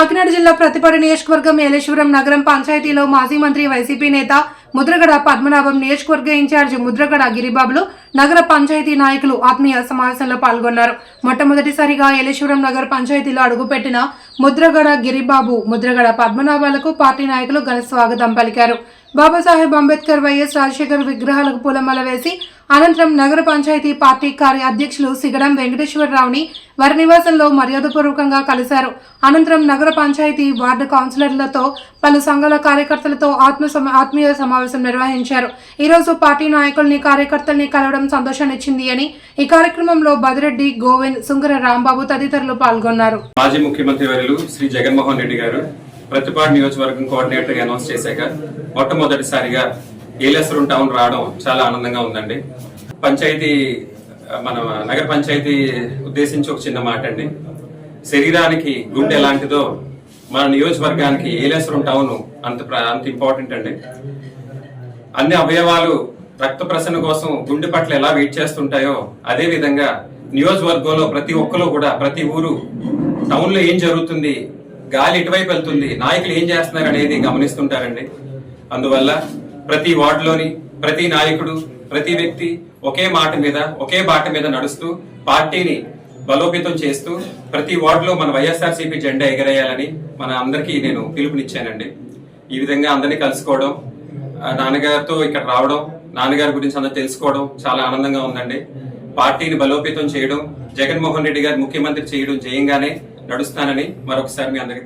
కాకినాడ జిల్లా ప్రతిపాడు నియోజకవర్గం ఏలేశ్వరం నగరం పంచాయతీలో మాజీ మంత్రి వైసీపీ నేత ముద్రగడ పద్మనాభం నియోజకవర్గ ఇన్ఛార్జి ముద్రగడ గిరిబాబులు నగర పంచాయతీ నాయకులు ఆత్మీయ సమావేశంలో పాల్గొన్నారు. మొట్టమొదటిసారిగా ఏలేశ్వరం నగర పంచాయతీలో అడుగుపెట్టిన ముద్రగడ గిరిబాబు ముద్రగడ పద్మనాభాలకు పార్టీ నాయకులు ఘన స్వాగతం పలికారు. బాబాసాహెబ్ అంబేద్కర్ వైఎస్ రాజశేఖర్ విగ్రహాలకు పూలమాల వేసి అనంతరం నగర పంచాయతీ పార్టీ కార్య అధ్యక్షులు సిగడం వెంకటేశ్వరరావుని వారి నివాసంలో మర్యాదపూర్వకంగా కలిశారు. అనంతరం నగర పంచాయతీ వార్డు కౌన్సిలర్లతో పలు సంఘాల కార్యకర్తలతో ఆత్మ ఆత్మీయ సమావేశం నిర్వహించారు. ఈ రోజు పార్టీ నాయకుల్ని కార్యకర్తల్ని కలవడం సంతోషాన్నిచ్చింది అని ఈ కార్యక్రమంలో బదిరెడ్డి గోవింద్ సుంకర రాంబాబు తదితరులు పాల్గొన్నారు. మాజీ ముఖ్యమంత్రి వర్యులు శ్రీ జగన్మోహన్ రెడ్డి గారు ప్రతిపాడు నియోజకవర్గం కోఆర్డినేటర్ అనౌన్స్ చేశాక మొట్టమొదటిసారిగా ఏలేశ్వరం టౌన్ రావడం చాలా ఆనందంగా ఉందండి. పంచాయతీ మన నగర పంచాయతీ ఉద్దేశించి ఒక చిన్న మాట అండి. శరీరానికి గుండె ఎలాంటిదో మన నియోజకవర్గానికి ఏలేశ్వరం టౌన్ అంత అంత ఇంపార్టెంట్ అండి. అన్ని అవయవాలు రక్త ప్రసరణ కోసం గుండె పట్ల ఎలా వెయిట్ చేస్తుంటాయో అదే విధంగా నియోజకవర్గంలో ప్రతి ఒక్కరు కూడా ప్రతి ఊరు టౌన్లో ఏం జరుగుతుంది గాలి ఎటువైపు వెళ్తుంది నాయకులు ఏం చేస్తున్నారు అనేది గమనిస్తుంటారండి. అందువల్ల ప్రతి వార్డులోని ప్రతి నాయకుడు ప్రతి వ్యక్తి ఒకే మాట మీద ఒకే బాట మీద నడుస్తూ పార్టీని బలోపేతం చేస్తూ ప్రతి వార్డులో మన వైఎస్ఆర్సీపీ జెండా ఎగరేయాలని మన అందరికీ నేను పిలుపునిచ్చానండి. ఈ విధంగా అందరినీ కలుసుకోవడం ఆ, నాన్నగారితో ఇక్కడ రావడం నాన్నగారి గురించి అందరూ తెలుసుకోవడం చాలా ఆనందంగా ఉందండి. పార్టీని బలోపేతం చేయడం జగన్మోహన్ రెడ్డి గారు ముఖ్యమంత్రి చేయడం జయంగానే నడుస్తానని మరొకసారి మీ అందరికీ